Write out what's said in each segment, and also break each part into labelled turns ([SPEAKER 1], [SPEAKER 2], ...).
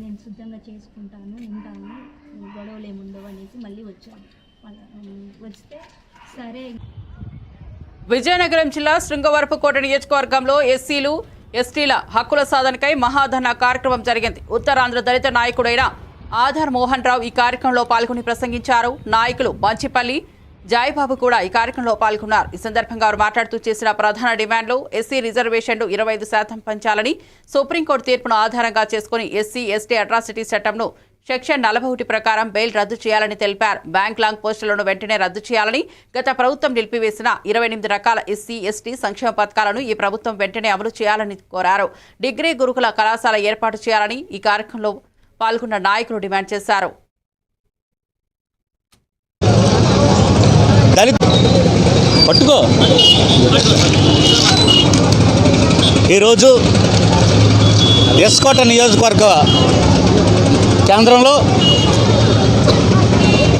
[SPEAKER 1] నేను శుద్ధంగా చేసుకుంటాను ఉంటాను గొడవలు ఏముండవు అనేసి మళ్ళీ వచ్చాను వస్తే సరే.
[SPEAKER 2] విజయనగరం జిల్లా శృంగవరపుకోట నియోజకవర్గంలో ఎస్సీలు ఎస్టీల హక్కుల సాధనకై మహాధన కార్యక్రమం జరిగింది. ఉత్తరాంధ్ర దళిత నాయకుడైన ఆధార్ మోహన్ రావు ఈ కార్యక్రమంలో పాల్గొని ప్రసంగించారు. నాయకులు మంచిపల్లి జాయిబాబు కూడా ఈ కార్యక్రమంలో పాల్గొన్నారు. ఈ సందర్భంగా వారు మాట్లాడుతూ చేసిన ప్రధాన డిమాండ్లు ఎస్సీ రిజర్వేషన్లు ఇరవై ఐదు శాతం పెంచాలని సుప్రీంకోర్టు తీర్పును ఆధారంగా చేసుకుని ఎస్సీ ఎస్టీ అట్రాసిటీ చట్టంను సెక్షన్ నలభై ఒకటి ప్రకారం బెయిల్ రద్దు చేయాలని తెలిపారు. బ్యాంక్ లాంగ్ పోస్టులను వెంటనే రద్దు చేయాలని గత ప్రభుత్వం నిలిపివేసిన ఇరవై ఎనిమిది రకాల ఎస్సీ ఎస్టీ సంక్షేమ పథకాలను ఈ ప్రభుత్వం వెంటనే అమలు చేయాలని కోరారు. డిగ్రీ గురుకుల కళాశాల ఏర్పాటు చేయాలని ఈ కార్యక్రమంలో పాల్గొన్న నాయకులు డిమాండ్ చేశారు.
[SPEAKER 3] పట్టుకో. ఈరోజు ఎస్కోట నియోజకవర్గ కేంద్రంలో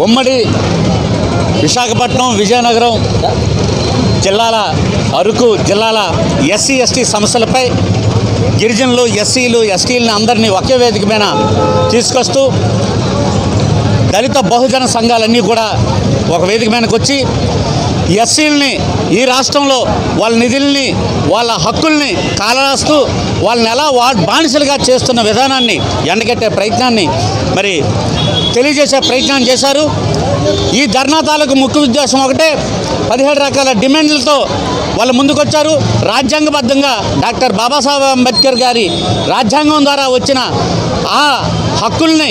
[SPEAKER 3] ఉమ్మడి విశాఖపట్నం విజయనగరం జిల్లాల అరకు జిల్లాల ఎస్సీ ఎస్టీ సమస్యలపై గిరిజనులు ఎస్సీలు ఎస్టీలను అందరినీ ఒకే వేదిక మీద తీసుకొస్తూ దళిత బహుజన సంఘాలన్నీ కూడా ఒక వేదిక మీదకి వచ్చి ఎస్సీలని ఈ రాష్ట్రంలో వాళ్ళ నిధుల్ని వాళ్ళ హక్కుల్ని కాలరాస్తూ వాళ్ళని ఎలా వా బానిసలుగా చేస్తున్న విధానాన్ని ఎండగట్టే ప్రయత్నాన్ని మరి తెలియజేసే ప్రయత్నం చేశారు. ఈ ధర్నా తాలూకు ముఖ్య ఉద్దేశం ఒకటే పదిహేడు రకాల డిమాండ్లతో వాళ్ళు ముందుకొచ్చారు. రాజ్యాంగబద్ధంగా డాక్టర్ బాబాసాహెబ్ అంబేద్కర్ గారి రాజ్యాంగం ద్వారా వచ్చిన ఆ హక్కుల్ని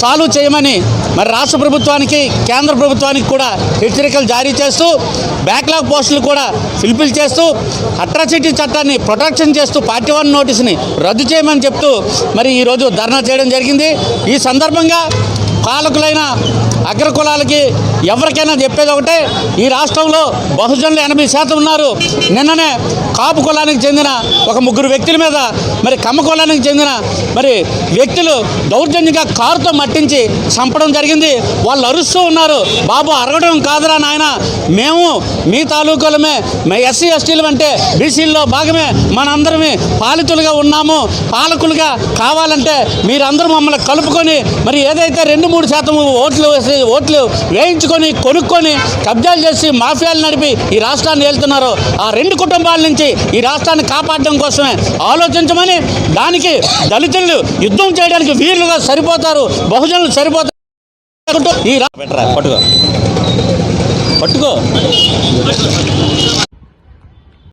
[SPEAKER 3] సాల్వ్ చేయమని మరి రాష్ట్ర ప్రభుత్వానికి కేంద్ర ప్రభుత్వానికి కూడా హెచ్చరికలు జారీ చేస్తూ బ్యాక్లాగ్ పోస్టులు కూడా ఫిల్ఫిల్ చేస్తూ అట్రాసిటీ చట్టాన్ని ప్రొటెక్షన్ చేస్తూ పార్టీ వన్ నోటీస్ని రద్దు చేయమని చెప్తూ మరి ఈరోజు ధర్నా చేయడం జరిగింది. ఈ సందర్భంగా పాలకులైన అగ్రకులాలకి ఎవరికైనా చెప్పేది ఒకటే ఈ రాష్ట్రంలో బహుజనులు ఎనభై శాతం ఉన్నారు. నిన్ననే కాపు కులానికి చెందిన ఒక ముగ్గురు వ్యక్తుల మీద మరి కమ్మ కులానికి చెందిన మరి వ్యక్తులు దౌర్జన్యంగా కారుతో మట్టించి చంపడం జరిగింది. వాళ్ళు అరుస్తూ ఉన్నారు. బాబు అరగడం కాదురా నాయన. మేము మీ తాలూకులమే మీ ఎస్సీ ఎస్టీలు అంటే బీసీల్లో భాగమే. మనందరమే పాలితులుగా ఉన్నాము. పాలకులుగా కావాలంటే మీరందరూ మమ్మల్ని కలుపుకొని మరి ఏదైతే రెండు మూడు శాతం ఓట్లు ఓట్లు వేయించుకొని కొనుక్కొని కబ్జాలు చేసి మాఫియాలు నడిపి ఈ రాష్ట్రాన్ని వెళ్తున్నారో ఆ రెండు కుటుంబాల నుంచి ఈ రాష్ట్రాన్ని కాపాడడం కోసమే ఆలోచించమని దానికి దళితులు యుద్ధం చేయడానికి వీరులుగా సరిపోతారు బహుజనులు సరిపోతారు. ఈ రా- పట్టుకో. పట్టుకో.